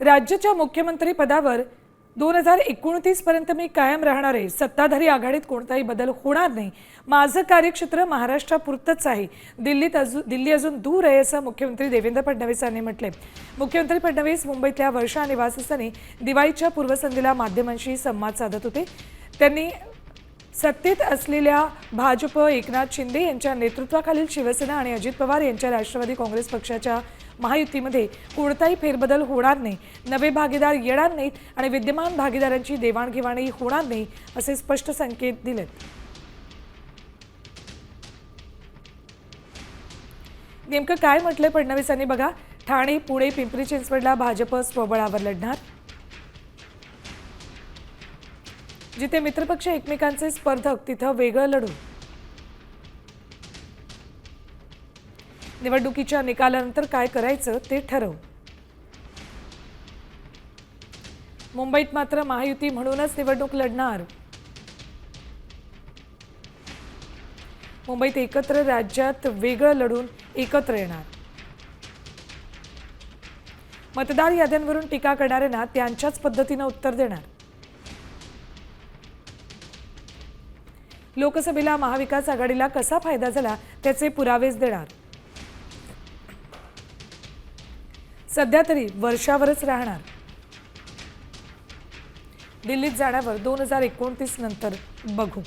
राज्याच्या मुख्यमंत्री पदावर दोन हजार एकोणतीस पर्यंत मी कायम राहणार आहे सत्ताधारी आघाडीत कोणताही बदल होणार नाही. माझं कार्यक्षेत्र महाराष्ट्रापुरतंच आहे. दिल्लीत अजून दिल्ली अजून दूर आहे असं मुख्यमंत्री देवेंद्र फडणवीस यांनी म्हटले मुख्यमंत्री फडणवीस मुंबईतल्या वर्षा निवासस्थानी दिवाळीच्या पूर्वसंध्येला माध्यमांशी संवाद साधत होते. त्यांनी सत्तेत असलेल्या भाजप एकनाथ शिंदे यांच्या नेतृत्वाखालील शिवसेना आणि अजित पवार यांच्या राष्ट्रवादी काँग्रेस पक्षाच्या महायुतीमध्ये कोणताही फेरबदल होणार नाही. नवे भागीदार येणार नाहीत आणि विद्यमान भागीदारांची देवाणघेवाणही होणार नाही असे स्पष्ट संकेत दिलेत. नेमकं काय म्हटलंय फडणवीसांनी बघा. ठाणे पुणे पिंपरी चिंचवडला भाजप स्वबळावर लढणार? जिथे मित्रपक्ष एकमेकांचे स्पर्धक तिथं वेगळं लढू निवडणुकीच्या निकालानंतर काय करायचं ते ठरवू मुंबईत मात्र महायुती म्हणूनच निवडणूक लढणार. मुंबईत एकत्र राज्यात वेगळं लढून एकत्र येणार. मतदार याद्यांवरून टीका करणाऱ्यांना त्यांच्याच पद्धतीनं उत्तर देणार. लोकसभेला महाविकास आघाडीला कसा फायदा झाला त्याचे पुरावेच देणार. सध्या तरी वर्षावरच राहणार. दिल्लीत जाण्यावर दोन हजार एकोणतीस नंतर बघू.